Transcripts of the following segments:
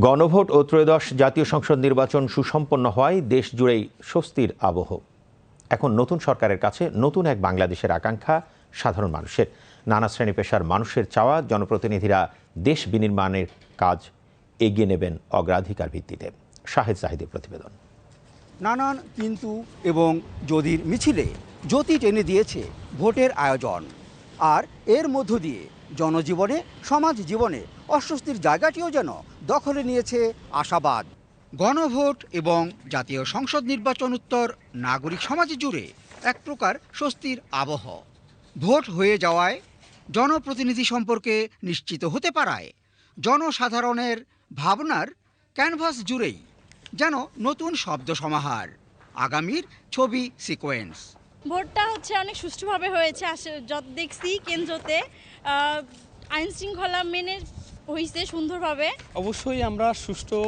গণভোট ও ত্রয়োদশ জাতীয় সংসদ নির্বাচন সুসম্পন্ন হওয়ায় দেশ জুড়েই স্বস্তির আবহ। এখন নতুন সরকারের কাছে নতুন এক বাংলাদেশের আকাঙ্ক্ষা সাধারণ মানুষের। নানা শ্রেণি পেশার মানুষের চাওয়া জনপ্রতিনিধিরা দেশ বিনির্মাণের কাজ এগিয়ে নেবেন অগ্রাধিকার ভিত্তিতে। শাহেদ জাহিদের প্রতিবেদন। নানান কিন্তু এবং যদির মিছিলে জ্যোতি টেনে দিয়েছে ভোটের আয়োজন। আর এর মধ্য দিয়ে জনজীবনে, সমাজ জীবনে অস্বস্তির জায়গাটিও যেন দখলে নিয়েছে আশাবাদ। গণভোট এবং জাতীয় সংসদ নির্বাচন উত্তর নাগরিক সমাজ জুড়ে এক প্রকার স্বস্তির আবহ। ভোট হয়ে যাওয়ায় জনপ্রতিনিধি সম্পর্কে নিশ্চিত হতে পারায় জনসাধারণের ভাবনার ক্যানভাস জুড়েই যেন নতুন শব্দ সমাহার। আগামীর ছবি সিকোয়েন্স। ভোটটা হচ্ছে অনেক সুষ্ঠুভাবে হয়েছে যত দেখছি কেন্দ্রতে আইন শৃঙ্খলা মেনে হয়েছে সুন্দরভাবে। অবশ্যই আমরা সুষ্ঠু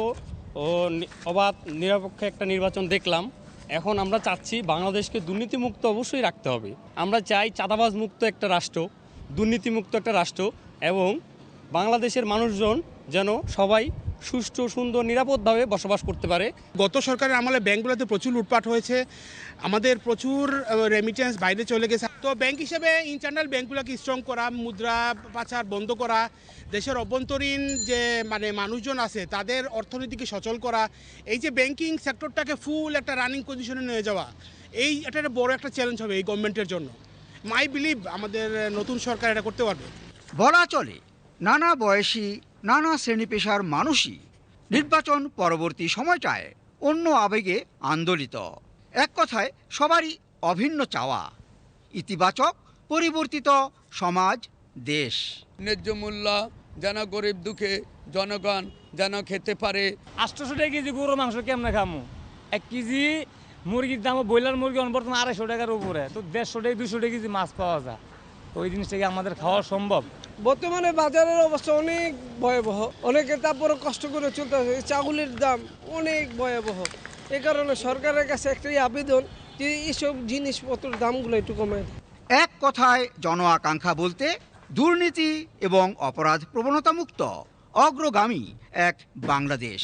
ও অবাধ, নিরপেক্ষ একটা নির্বাচন দেখলাম। এখন আমরা চাচ্ছি বাংলাদেশকে দুর্নীতিমুক্ত অবশ্যই রাখতে হবে। আমরা চাই চাঁদাবাজ মুক্ত একটা রাষ্ট্র, দুর্নীতিমুক্ত একটা রাষ্ট্র এবং বাংলাদেশের মানুষজন যেন সবাই সুষ্ঠু সুন্দর নিরাপদভাবে বসবাস করতে পারে। গত সরকারের আমলে ব্যাংকগুলোতে প্রচুর লুটপাট হয়েছে। আমাদের প্রচুর রেমিটেন্স বাইরে চলে গেছে। তো ব্যাংক হিসেবে ইন্টারনাল ব্যাংকগুলোকে স্ট্রং করা মুদ্রা পাচার বন্ধ করা দেশের অভ্যন্তরীণ যে মানে মানুষজন আছে তাদের অর্থনীতিকে সচল করা এই যে ব্যাংকিং সেক্টরটাকে ফুল একটা রানিং পজিশনে নিয়ে যাওয়া এই এটা একটা বড় একটা চ্যালেঞ্জ হবে এই গভর্নমেন্টের জন্য। মাই বিলিভ আমাদের নতুন সরকার এটা করতে পারবে। বলা চলে নানা বয়সী নানা শ্রেণি পেশার মানুষই নির্বাচন পরবর্তী সময়টায় অন্য আবেগে আন্দোলিত। এক কথায় সবারই অভিন্ন চাওয়া। ইতিবাচক পরিবর্তিত সমাজ দেশ। ন্যায্য মূল্য যেন গরিব দুঃখে জনগণ যেন খেতে পারে। আটশোশো টাকা কেজি গরুর মাংস কেমনে খামো? এক কেজি মুরগির দাম ব্রয়লার মুরগি এখন বর্তমানে আড়াইশো টাকার উপরে। তো দেড়শো টাকা দুশো টাকা কেজি মাছ পাওয়া যায়। তো ওই জিনিসটাকে আমাদের খাওয়া সম্ভব? বর্তমানে বাজারের অবস্থা অনেক ভয়াবহ। অনেকে তারপরে কষ্ট করে চলতে হবে চাউলের দাম অনেক ভয়াবহ। এ কারণে সরকারের কাছে একটাই আবেদন যে এইসব জিনিসপত্রের দামগুলো একটু কমায় এক কথায় জন আকাঙ্ক্ষা বলতে দুর্নীতি এবং অপরাধ প্রবণতামুক্ত অগ্রগামী এক বাংলাদেশ।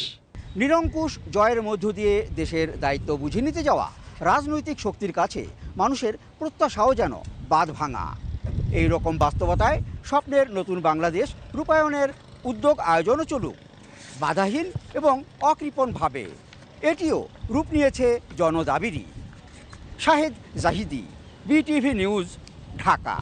নিরঙ্কুশ জয়ের মধ্য দিয়ে দেশের দায়িত্ব বুঝে নিতে যাওয়া রাজনৈতিক শক্তির কাছে মানুষের প্রত্যাশাও যেন বাঁধ ভাঙা এই রকম বাস্তবতায় স্বপ্নের নতুন বাংলাদেশ রূপায়ণের উদ্যোগ আয়োজনও চলুক, বাধাহীন এবং অকৃপণভাবে। এটিও রূপ নিয়েছে জনদাবিরই শাহেদ জাহিদি, বিটিভি নিউজ, ঢাকা।